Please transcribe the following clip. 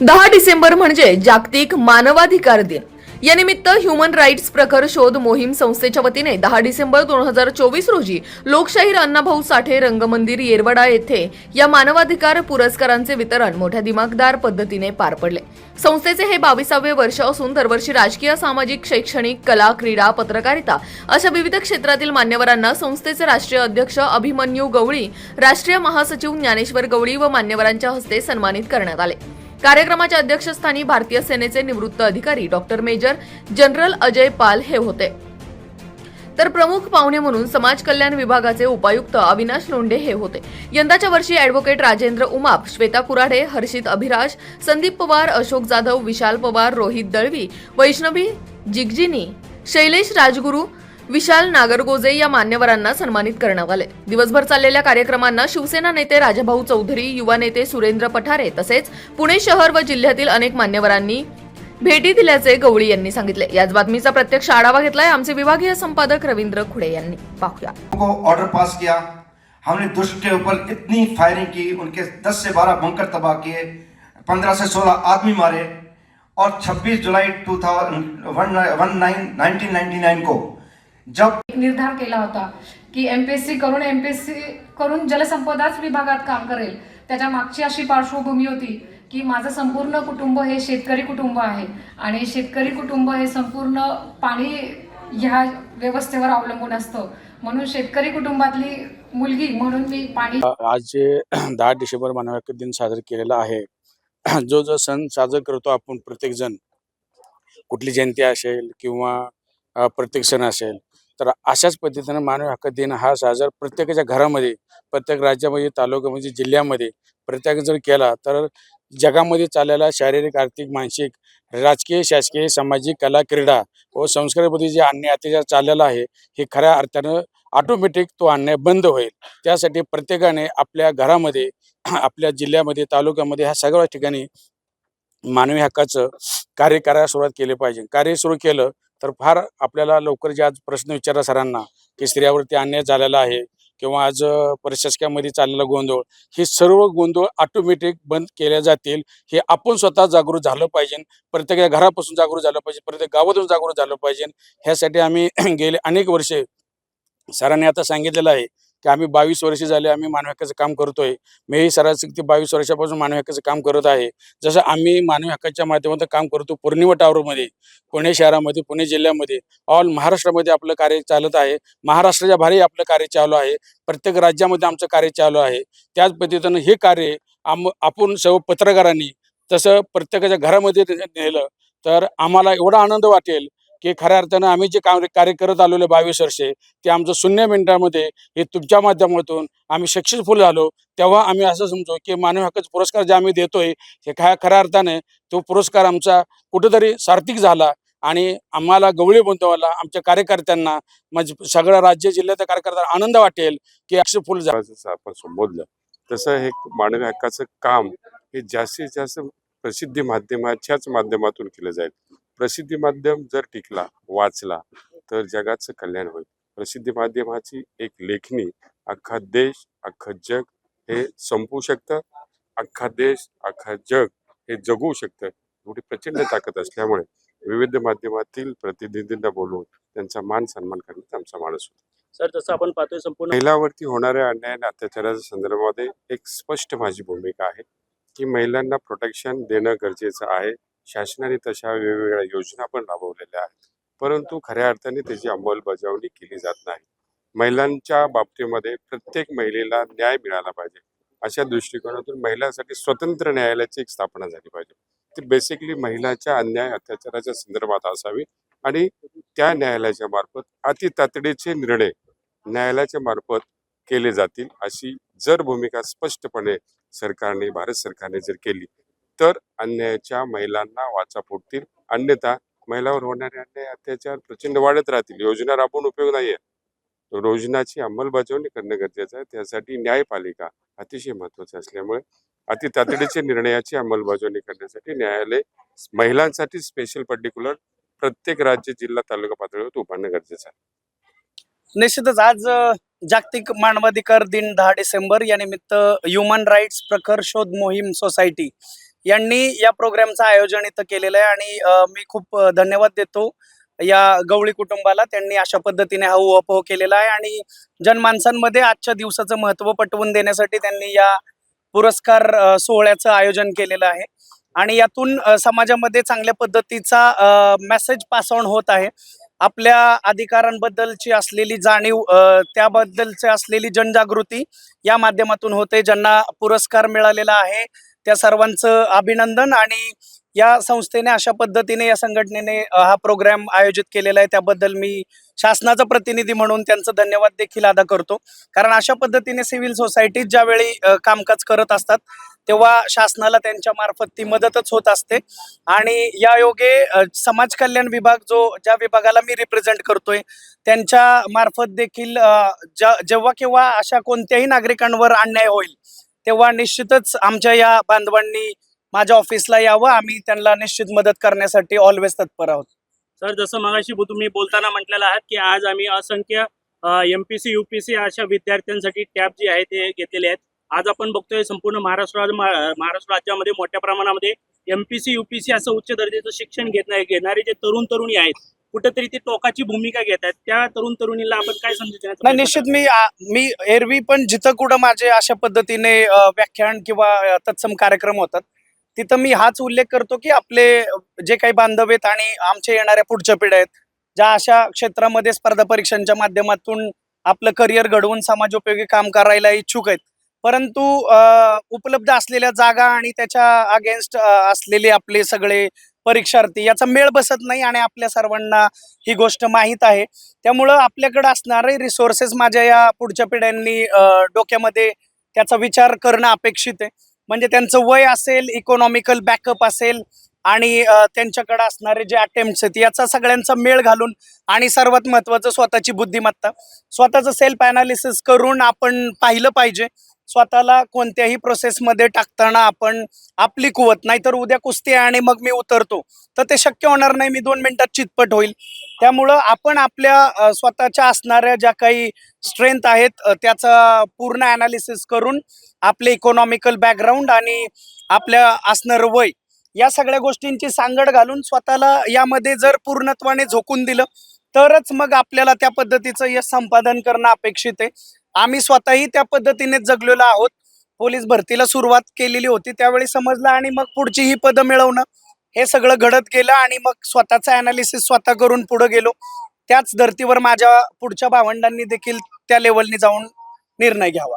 दहा डिसेंबर म्हणजे जागतिक मानवाधिकार दिन. या निमित्त ह्युमन राईट्स प्रखर शोध मोहीम संस्थेच्या वतीने दहा डिसेंबर दोन हजार चोवीस रोजी लोकशाहीर अण्णाभाऊ साठे रंगमंदिर येरवडा येथे या मानवाधिकार पुरस्कारांचे वितरण मोठ्या दिमागदार पद्धतीने पार पडले. संस्थेचे हे बावीसावे वर्ष असून दरवर्षी राजकीय सामाजिक शैक्षणिक कला क्रीडा पत्रकारिता अशा विविध क्षेत्रातील मान्यवरांना संस्थेचे राष्ट्रीय अध्यक्ष अभिमन्यू गवळी राष्ट्रीय महासचिव ज्ञानेश्वर गवळी व मान्यवरांच्या हस्ते सन्मानित करण्यात आले. कार्यक्रमाच्या अध्यक्षस्थानी भारतीय सेनेचे निवृत्त अधिकारी doctor major general Ajay Pal हे होते. तर प्रमुख पाहुणे म्हणून समाज कल्याण विभागाचे उपायुक्त अविनाश लोंढे हे होते. यंदाच्या वर्षी अॅडव्होकेट राजेंद्र उमाप श्वेता कुराडे हर्षित अभिराज संदीप पवार अशोक जाधव विशाल पवार रोहित दळवी वैष्णवी जिगजिनी शैलेश राजगुरू विशाल नागरगोजे या मान्यवरांना सन्मानित करण्यात आले. दिवसभर चाललेल्या कार्यक्रमांना शिवसेना नेते राजाभाऊ चौधरी युवा नेते सुरेंद्र पठारे तसेच पुणे शहर व जिल्ह्यातील अनेक मान्यवरांनी भेटी दिल्याचे गवळी यांनी सांगितले. याच बातमीचा प्रत्यक्ष आढावा घेतलाय आमचे विभागीय संपादक रवींद्र खुडे यांनी. पाहूया. ऑर्डर पास किया. हमने दुष्ट के ऊपर इतनी फायरिंग की उनके 10 से 12 बंकर तबाह किए 15 से 16 आदमी मारे और 26 जुलाई 1999 को जब एक निर्धार केला होता की एमपीएससी करून एमपीएससी करून जलसंपदाच विभागात काम करेल. त्याच्या मागची अशी पार्श्वभूमी होती की माझं संपूर्ण कुटुंब हे शेतकरी कुटुंब आहे आणि शेतकरी कुटुंब हे संपूर्ण पाणी ह्या व्यवस्थेवर अवलंबून असतं. म्हणून शेतकरी कुटुंबातली मुलगी म्हणून मी पाणी आज जे दहा डिसेंबर मानव हक्क दिन साजरा केलेला आहे जो जो सण साजरा करतो आपण प्रत्येक जण कुठली जयंती असेल किंवा प्रत्येक सण असेल तर अशाच पद्धतीनं मानवी हक्क दिन हा साजरा प्रत्येकाच्या घरामध्ये प्रत्येक राज्यामध्ये तालुक्यामध्ये जिल्ह्यामध्ये प्रत्येक जर केला तर जगामध्ये चाललेला शारीरिक आर्थिक मानसिक राजकीय शासकीय सामाजिक कला क्रीडा व संस्कृतीमध्ये जे अन्याय अत्याचार चाललेला आहे हे खऱ्या अर्थानं ऑटोमॅटिक तो अन्याय बंद होईल. त्यासाठी प्रत्येकाने आपल्या घरामध्ये आपल्या जिल्ह्यामध्ये तालुक्यामध्ये ह्या सगळ्या ठिकाणी मानवी हक्काचं कार्य करायला सुरुवात केली पाहिजे. कार्य सुरू केलं तर फार आपल्याला लवकर जे आज प्रश्न विचारला सरांना की स्त्रियावरती अन्याय झालेला आहे किंवा आज प्रशासकामध्ये चाललेला गोंधळ हे सर्व गोंधळ ऑटोमॅटिक बंद केल्या जातील. हे आपण स्वतः जागृत झालं पाहिजे. प्रत्येक घरापासून जागृत झालं पाहिजे. प्रत्येक गावातून जागृत झालं पाहिजे. ह्यासाठी आम्ही गेले अनेक वर्षे सरांनी आता सांगितलेलं आहे की आम्ही बावीस वर्षे झाले आम्ही मानवी काम करतोय. मीही सरासरी ते बावीस वर्षापासून मानवी काम करत आहे. जसं आम्ही मानवी हक्काच्या माध्यमातून काम करतो पौर्णिमा टावरमध्ये पुणे शहरामध्ये पुणे जिल्ह्यामध्ये ऑल महाराष्ट्रामध्ये आपलं कार्य चालत आहे. महाराष्ट्राच्या भारी आपलं कार्य चालू आहे. प्रत्येक राज्यामध्ये आमचं कार्य चालू आहे. त्याच पद्धतीनं हे कार्य आम आपण सर्व पत्रकारांनी तसं प्रत्येकाच्या घरामध्ये नेलं तर आम्हाला एवढा आनंद वाटेल की खऱ्या अर्थानं आम्ही जे कार्य कार्य करत आलेलो बावीस वर्षे ते आमचं शून्य मिनिटामध्ये हे तुमच्या माध्यमातून आम्ही सक्सेसफुल झालो तेव्हा आम्ही असं समजू की मानवी हक्काचा पुरस्कार जे आम्ही देतोय हे खऱ्या खऱ्या अर्थाने तो पुरस्कार आमचा कुठेतरी सार्थिक झाला आणि आम्हाला गवळी बंधवाला आमच्या कार्यकर्त्यांना म्हणजे सगळ्या राज्य जिल्ह्याच्या कार्यकर्त्यांना आनंद वाटेल की सक्सेसफुल झाला. जसं आपण संबोधलं तसं हे मानवी हक्काचं काम हे जास्तीत जास्त प्रसिद्धी माध्यमाच्याच माध्यमातून केलं जाईल. प्रसिद्धी माध्यम जर टिकला वाचला तर जगाचं कल्याण होईल. प्रसिद्धी माध्यमाची एक लेखणी अख्खा देश अख्खं जग हे संपवू शकतं. अख्खा देश अख्खा जग हे जगवू शकतं. एवढी प्रचंड ताकद असल्यामुळे विविध माध्यमातील प्रतिनिधींना बोलवून त्यांचा मान सन्मान करण्यात आमचा माणूस होता. सर जसं आपण पाहतोय संपूर्ण महिलावरती होणाऱ्या अन्याय आणि अत्याचाराच्या संदर्भामध्ये एक स्पष्ट माझी भूमिका आहे की महिलांना प्रोटेक्शन देणं गरजेचं आहे. शासनाने तशा वेगवेगळ्या योजना पण राबवलेल्या आहेत. परंतु खऱ्या अर्थाने त्याची अंमलबजावणी केली जात नाही. महिलांच्या बाबतीमध्ये प्रत्येक महिलेला न्याय मिळाला पाहिजे. अशा दृष्टिकोनातून महिलांसाठी स्वतंत्र न्यायालयाची एक स्थापना झाली पाहिजे. ती बेसिकली महिलाच्या अन्याय अत्याचाराच्या संदर्भात असावी आणि त्या न्यायालयाच्या मार्फत अति तातडीचे निर्णय न्यायालयाच्या मार्फत केले जातील अशी जर भूमिका स्पष्टपणे सरकारने भारत सरकारने जर केली तर अन्यायाच्या महिलांना वाचा फुटतील अन्यथा महिलावर होणारे अन्याय अत्याचार प्रचंड वाढत राहतील. योजना राबवून उपयोग नाहीये. योजनाची अंमलबजावणी करणं गरजेचं आहे. त्यासाठी न्यायपालिका अतिशय महत्वाची असल्यामुळे अति तातडीच्या निर्णयाची अंमलबजावणी करण्यासाठी न्यायालय महिलांसाठी स्पेशल पर्टिक्युलर प्रत्येक राज्य जिल्हा तालुका पातळीवर उभारणं गरजेचं आहे. निश्चितच आज जागतिक मानवाधिकार दिन दहा डिसेंबर या निमित्त ह्युमन राईट्स प्रखर शोध मोहीम सोसायटी यांनी या प्रोग्रामचं आयोजन इथं केलेलं आहे आणि मी खूप धन्यवाद देतो या गवळी कुटुंबाला. त्यांनी अशा पद्धतीने हा उहापोह केलेला आहे आणि जनमानसांमध्ये आजच्या दिवसाचं महत्त्व पटवून देण्यासाठी त्यांनी या पुरस्कार सोहळ्याचं आयोजन केलेलं आहे. आणि यातून समाजामध्ये चांगल्या पद्धतीचा मेसेज पास ऑन होत आहे. आपल्या अधिकारांबद्दलची असलेली जाणीव त्याबद्दलची असलेली जनजागृती या माध्यमातून होते. ज्यांना पुरस्कार मिळालेला आहे त्या सर्वांचं अभिनंदन आणि या संस्थेने अशा पद्धतीने या संघटनेने हा प्रोग्राम आयोजित केलेला आहे. त्याबद्दल मी शासनाचा प्रतिनिधी म्हणून त्यांचं धन्यवाद देखील अदा करतो. कारण अशा पद्धतीने सिव्हिल सोसायटीत ज्यावेळी कामकाज करत असतात तेव्हा शासनाला त्यांच्या मार्फत ती मदतच होत असते. आणि या योगे समाज कल्याण विभाग जो ज्या विभागाला मी रिप्रेझेंट करतोय त्यांच्या मार्फत देखील जेव्हा केव्हा अशा कोणत्याही नागरिकांवर अन्याय होईल तेव्हा निश्चितच आमच्या या बांधवांनी माझ्या ऑफिसला यावं. आम्ही त्यांना निश्चित मदत करण्यासाठी ऑलवेज तत्पर आहोत. सर जसं मगाशी तुम्ही बोलताना म्हटलेलं आहात की आज आम्ही असंख्य एम पी सी अशा विद्यार्थ्यांसाठी टॅब जे आहे ते घेतलेले आहेत. आज आपण बघतोय संपूर्ण महाराष्ट्र महाराष्ट्र राज्यामध्ये मोठ्या प्रमाणामध्ये एम पी सी असं उच्च दर्जाचं शिक्षण घेत घेणारे जे तरुण तरुणी आहेत कुठेतरी ते टोकाची भूमिका घेत आहेत. त्या तरुण तरुणीला आपण काय समजू नाही निश्चित मी आ- मी एरवी पण जिथं कुठं माझे अशा पद्धतीने व्याख्यान किंवा तत्सम कार्यक्रम होतात तिथं मी हाच उल्लेख करतो की आपले जे काही बांधव आहेत आणि आमच्या येणाऱ्या पुढच्या पिढ्या आहेत ज्या अशा क्षेत्रामध्ये स्पर्धा परीक्षांच्या माध्यमातून आपलं करिअर घडवून समाजोपयोगी काम करायला इच्छुक आहेत. परंतु उपलब्ध असलेल्या जागा आणि त्याच्या अगेन्स्ट असलेले आपले सगळे परीक्षार्थी याचा मेळ बसत नाही आणि आपल्या सर्वांना ही गोष्ट माहीत आहे. त्यामुळं आपल्याकडे असणारे रिसोर्सेस माझ्या या पुढच्या पिढ्यांनी डोक्यामध्ये त्याचा विचार करणं अपेक्षित आहे. म्हणजे त्यांचं वय असेल इकॉनॉमिकल बॅकअप असेल आणि त्यांच्याकडे असणारे जे अटेम्प्ट आहेत याचा सगळ्यांचा मेळ घालून आणि सर्वात महत्वाचं स्वतःची बुद्धिमत्ता. स्वतःचं सेल्फ अनालिसिस करून आपण पाहिलं पाहिजे. स्वतःला कोणत्याही प्रोसेसमध्ये टाकताना आपण आपली कुवत नाहीतर उद्या कुस्ती आहे आणि मग मी उतरतो. तर ते शक्य होणार नाही मी दोन मिनिटात चितपट होईल. त्यामुळं आपण आपल्या स्वतःच्या असणाऱ्या ज्या काही स्ट्रेंथ आहेत त्याचा पूर्ण ॲनालिसिस करून आपले इकॉनॉमिकल बॅकग्राऊंड आणि आपल्या असणारं वय या सगळ्या गोष्टींची सांगड घालून स्वतःला यामध्ये जर पूर्णत्वाने झोकून दिलं तरच मग आपल्याला त्या पद्धतीचं यश संपादन करणं अपेक्षित आहे. आम्ही स्वतःही त्या पद्धतीने जगलेलो आहोत. पोलीस भरतीला सुरुवात केलेली होती त्यावेळी समजलं आणि मग पुढची ही पदं मिळवणं हे सगळं घडत गेलं आणि मग स्वतःचं अनालिसिस स्वतः करून पुढे गेलो. त्याच धर्तीवर माझ्या पुढच्या भावंडांनी देखील त्या लेवलनी जाऊन निर्णय घ्यावा.